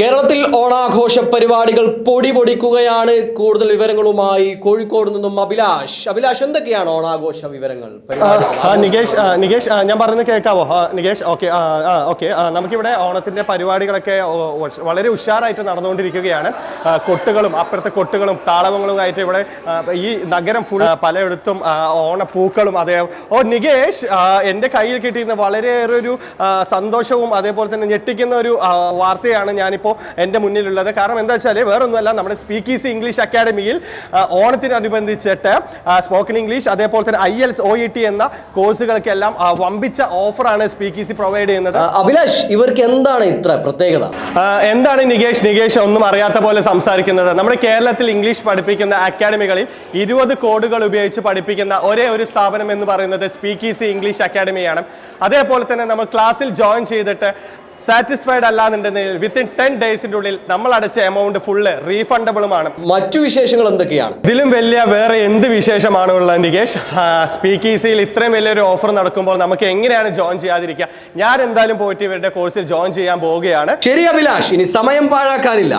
കേരളത്തിൽ ഓണാഘോഷ പരിപാടികൾ പൊടി പൊടിക്കുകയാണ് കൂടുതൽ വിവരങ്ങളുമായി കോഴിക്കോട് നിന്നും അഭിലാഷ്. അഭിലാഷ് എന്തൊക്കെയാണ് ഓണാഘോഷ വിവരങ്ങൾ? നികേഷ് നികേഷ് ഞാൻ പറയുന്നത് കേൾക്കാവോ? നികേഷ് ഓക്കെ ഓക്കെ നമുക്കിവിടെ ഓണത്തിന്റെ പരിപാടികളൊക്കെ വളരെ ഉഷാറായിട്ട് നടന്നുകൊണ്ടിരിക്കുകയാണ്. കൊട്ടുകളും അപ്പുറത്തെ കൊട്ടുകളും താളവങ്ങളും ആയിട്ട് ഇവിടെ ഈ നഗരം ഫുൾ പലയിടത്തും ഓണ ഓണപ്പൂക്കളും അതേ ഓ നികേഷ് എന്റെ കയ്യിൽ കിട്ടിയിരുന്ന വളരെയേറെ ഒരു സന്തോഷവും അതേപോലെ തന്നെ ഞെട്ടിക്കുന്ന ഒരു വാർത്തയാണ് ഞാനിപ്പോൾ എന്റെ മുന്നിലുള്ളത്. കാരണം എന്താ വെച്ചാൽ വേറൊന്നുമല്ല നമ്മുടെ സ്പീക്കീസി ഇംഗ്ലീഷ് അക്കാഡമിയിൽ ഓണത്തിനനുബന്ധിച്ചിട്ട് സ്പോക്കൺ ഇംഗ്ലീഷ് അതേപോലെ തന്നെ IELTS O E T എന്ന കോഴ്സുകൾക്കെല്ലാം വമ്പിച്ച ഓഫറാണ് സ്പീക്കീസി പ്രൊവൈഡ് ചെയ്യുന്നത്. അഭിലാഷ് ഇവർക്ക് എന്താണ് ഇത്ര പ്രത്യേകത? എന്താണ് നികേഷ്? നികേഷ് ഒന്നും അറിയാത്ത പോലെ സംസാരിക്കുന്നത്. നമ്മുടെ കേരളത്തിൽ ഇംഗ്ലീഷ് പഠിപ്പിക്കുന്ന അക്കാഡമികളിൽ ഇരുപത് കോഡുകൾ ഉപയോഗിച്ച് പഠിപ്പിക്കുന്ന ഒരേ ഒരു സ്ഥാപനം എന്ന് പറയുന്നത് സ്പീക്കീസി ഇംഗ്ലീഷ് അക്കാഡമിയാണ്. അതേപോലെ തന്നെ നമ്മൾ ക്ലാസ്സിൽ ജോയിൻ ചെയ്തിട്ട് സാറ്റിസ്ഫൈഡ് അല്ലാന്നുണ്ടെങ്കിൽ വിത്തിൻ ടെൻ ഡേയ്സിന്റെ ഉള്ളിൽ നമ്മൾ അടച്ച എമൗണ്ട് ഫുള്ള് റീഫണ്ടബിളുമാണ് മറ്റു വിശേഷങ്ങൾ എന്തൊക്കെയാണ്? ഇതിലും വലിയ വേറെ എന്ത് വിശേഷമാണ് ഉള്ളത് നികേഷ് സ്പീക്കീസിയിൽ ഇത്രയും വലിയൊരു ഓഫർ നടക്കുമ്പോൾ നമുക്ക് എങ്ങനെയാണ് ജോയിൻ ചെയ്യാതിരിക്കുക? ഞാൻ എന്തായാലും പോയിട്ട് ഇവരുടെ കോഴ്സിൽ ജോയിൻ ചെയ്യാൻ പോവുകയാണ്. ശരി അഭിലാഷ് ഇനി സമയം പാഴാക്കാനില്ല.